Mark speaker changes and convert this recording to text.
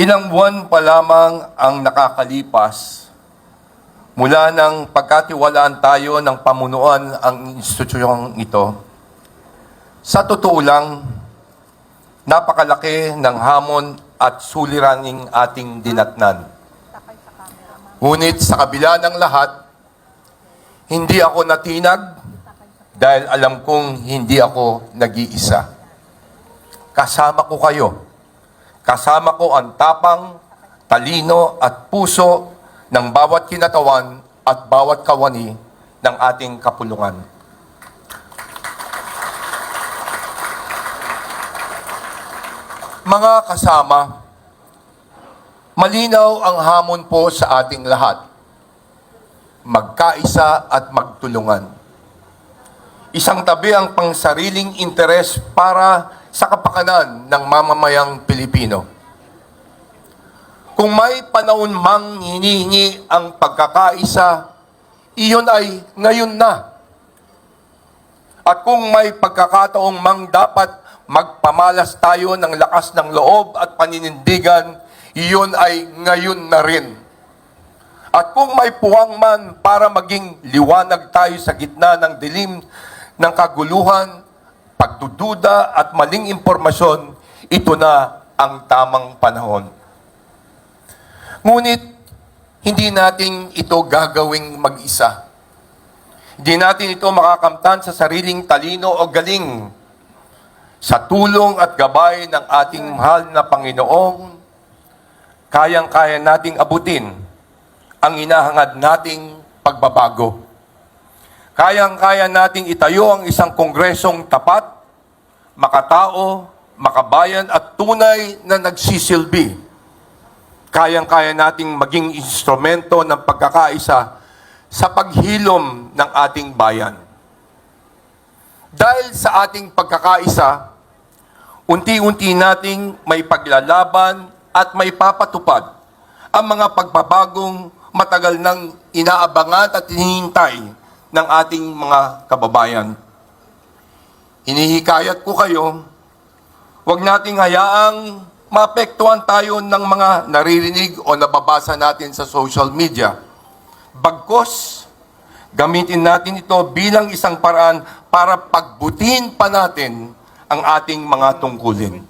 Speaker 1: Ilang buwan pa lamang ang nakakalipas mula ng pagkatiwalaan tayo ng pamunuan ang institusyong ito. Sa totoo lang, napakalaki ng hamon at suliraning ating dinatnan. Ngunit sa kabila ng lahat, hindi ako natinag dahil alam kong hindi ako nag-iisa. Kasama ko kayo. Kasama ko ang tapang, talino at puso ng bawat kinatawan at bawat kawani ng ating kapulungan. Mga kasama, malinaw ang hamon po sa ating lahat. Magkaisa at magtulungan. Isang tabi ang pangsariling interes para sa kapakanan ng mamamayang Pilipino. Kung may panahon mang hinihingi ang pagkakaisa, iyon ay ngayon na. At kung may pagkakataong mang dapat magpamalas tayo ng lakas ng loob at paninindigan, iyon ay ngayon na rin. At kung may puwang man para maging liwanag tayo sa gitna ng dilim ng kaguluhan, pagdududa at maling impormasyon, ito na ang tamang panahon. Ngunit, hindi natin ito gagawing mag-isa. Hindi natin ito makakamtan sa sariling talino o galing. Sa tulong at gabay ng ating mahal na Panginoong, kayang-kaya nating abutin ang inahangad nating pagbabago. Kayang-kaya nating itayo ang isang kongresong tapat, makatao, makabayan at tunay na nagsisilbi. Kayang-kaya nating maging instrumento ng pagkakaisa sa paghilom ng ating bayan. Dahil sa ating pagkakaisa, unti-unti nating may paglalaban at may papatupad ang mga pagbabagong matagal nang inaabangan at hinihintay ng ating mga kababayan. Hinihikayat ko kayo, huwag nating hayaang maapektuhan tayo ng mga naririnig o nababasa natin sa social media. Bagkos, gamitin natin ito bilang isang paraan para pagbutin pa natin ang ating mga tungkulin.